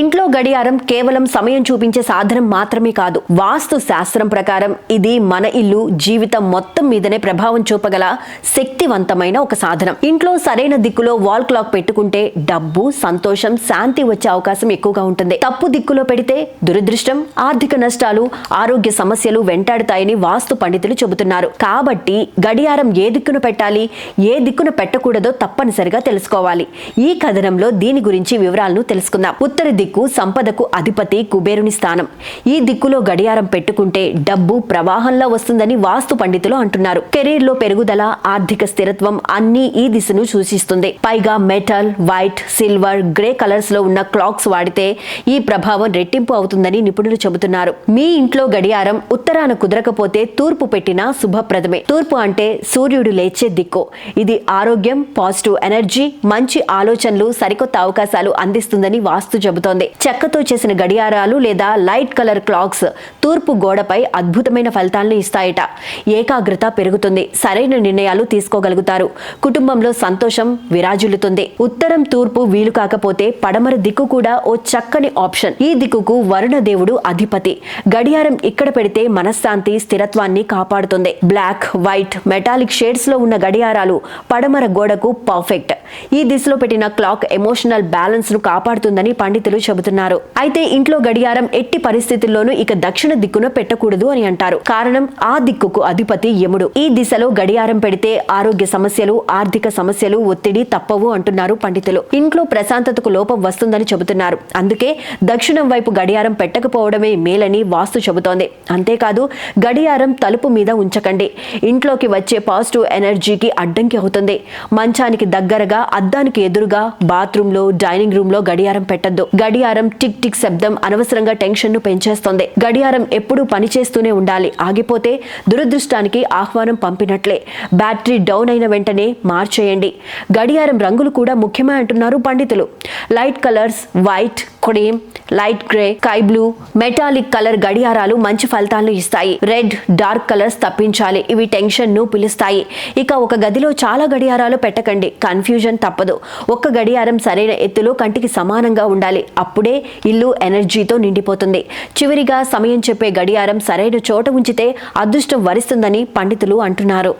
ఇంట్లో గడియారం కేవలం సమయం చూపించే సాధనం మాత్రమే కాదు వాస్తు శాస్త్రం ప్రకారం ఇది మన ఇల్లు జీవితం మొత్తం మీదనే ప్రభావం చూపగల శక్తివంతమైన ఒక సాధనం. ఇంట్లో సరైన దిక్కులో వాల్ క్లాక్ పెట్టుకుంటే డబ్బు సంతోషం శాంతి వచ్చే అవకాశం ఎక్కువగా ఉంటుంది. తప్పు దిక్కులో పెడితే దురదృష్టం ఆర్థిక నష్టాలు ఆరోగ్య సమస్యలు వెంటాడుతాయని వాస్తు పండితులు చెబుతున్నారు. కాబట్టి గడియారం ఏ దిక్కున పెట్టాలి ఏ దిక్కున పెట్టకూడదో తప్పనిసరిగా తెలుసుకోవాలి. ఈ కథనంలో దీని గురించి వివరాలను తెలుసుకుందాం. ఉత్తర దిక్కు సంపదకు అధిపతి కుబేరుని స్థానం. ఈ దిక్కులో గడియారం పెట్టుకుంటే డబ్బు ప్రవాహంలో వస్తుందని వాస్తు పండితులు అంటున్నారు. కెరీర్లో పెరుగుదల ఆర్థిక స్థిరత్వం అన్ని ఈ దిశను సూచిస్తుంది. పైగా మెటల్ వైట్ సిల్వర్ గ్రే కలర్స్లో ఉన్న క్లాక్స్ వాడితే ఈ ప్రభావం రెట్టింపు అవుతుందని నిపుణులు చెబుతున్నారు. మీ ఇంట్లో గడియారం ఉత్తరాన కుదరకపోతే తూర్పు పెట్టినా శుభప్రదమే. తూర్పు అంటే సూర్యుడు లేచే దిక్కు. ఇది ఆరోగ్యం పాజిటివ్ ఎనర్జీ మంచి ఆలోచనలు సరికొత్త అవకాశాలు అందిస్తుందని వాస్తు చెబుతోంది. చెక్కతో చేసిన గడియారాలు లేదా లైట్ కలర్ క్లాక్స్ తూర్పు గోడపై అద్భుతమైన ఫలితాలను ఇస్తాయట. ఏకాగ్రత పెరుగుతుంది. సరైన నిర్ణయాలు తీసుకోగలుగుతారు. కుటుంబంలో సంతోషం విరాజులుతుంది ఉత్తరం తూర్పు వీలు కాకపోతే పడమర దిక్కు కూడా ఓ చక్కని ఆప్షన్. ఈ దిక్కుకు వరుణ దేవుడు అధిపతి. గడియారం ఇక్కడ పెడితే మనశ్శాంతి స్థిరత్వాన్ని కాపాడుతుంది. బ్లాక్ వైట్ మెటాలిక్ షేడ్స్లో ఉన్న గడియారాలు పడమర గోడకు పర్ఫెక్ట్. ఈ దిశలో పెట్టిన క్లాక్ ఎమోషనల్ బ్యాలెన్స్ను కాపాడుతుందని పండితులు చెబుతున్నారు. అయితే ఇంట్లో గడియారం ఎట్టి పరిస్థితుల్లోనూ ఇక దక్షిణ దిక్కున పెట్టకూడదు అని అంటారు. కారణం ఆ దిక్కుకు అధిపతి యముడు. ఈ దిశలో గడియారం పెడితే ఆరోగ్య సమస్యలు ఆర్థిక సమస్యలు ఒత్తిడి తప్పవు అంటున్నారు పండితులు. ఇంట్లో ప్రశాంతతకు లోపం వస్తుందని చెబుతున్నారు. అందుకే దక్షిణం వైపు గడియారం పెట్టకపోవడమే మేలని వాస్తు చెబుతోంది. అంతేకాదు గడియారం తలుపు మీద ఉంచకండి. ఇంట్లోకి వచ్చే పాజిటివ్ ఎనర్జీకి అడ్డంకి అవుతుంది. మంచానికి దగ్గరగా అద్దానికి ఎదురుగా బాత్రూంలో డైనింగ్ రూమ్లో గడియారం పెట్టద్దు. గడియారం టిక్ టిక్ శబ్దం అనవసరంగా టెన్షన్ను పెంచేస్తుంది. గడియారం ఎప్పుడూ పనిచేస్తూనే ఉండాలి. ఆగిపోతే దురదృష్టానికి ఆహ్వానం పంపినట్లే. బ్యాటరీ డౌన్ అయిన వెంటనే మార్చేయండి. గడియారం రంగులు కూడా ముఖ్యమే అంటున్నారు పండితులు. Light colours white cream light grey sky blue metallic colour గడియారాలు మంచి ఫలితాలను ఇస్తాయి. రెడ్ డార్క్ కలర్స్ తప్పించాలి. ఇవి టెన్షన్ను పిలుస్తాయి. ఇక ఒక గదిలో చాలా గడియారాలు పెట్టకండి. కన్ఫ్యూజన్ తప్పదు. ఒక్క గడియారం సరైన ఎత్తులో కంటికి సమానంగా ఉండాలి. అప్పుడే ఇల్లు ఎనర్జీతో నిండిపోతుంది. చివరిగా సమయం చెప్పే గడియారం సరైన చోట ఉంచితే అదృష్టం వరిస్తుందని పండితులు అంటున్నారు.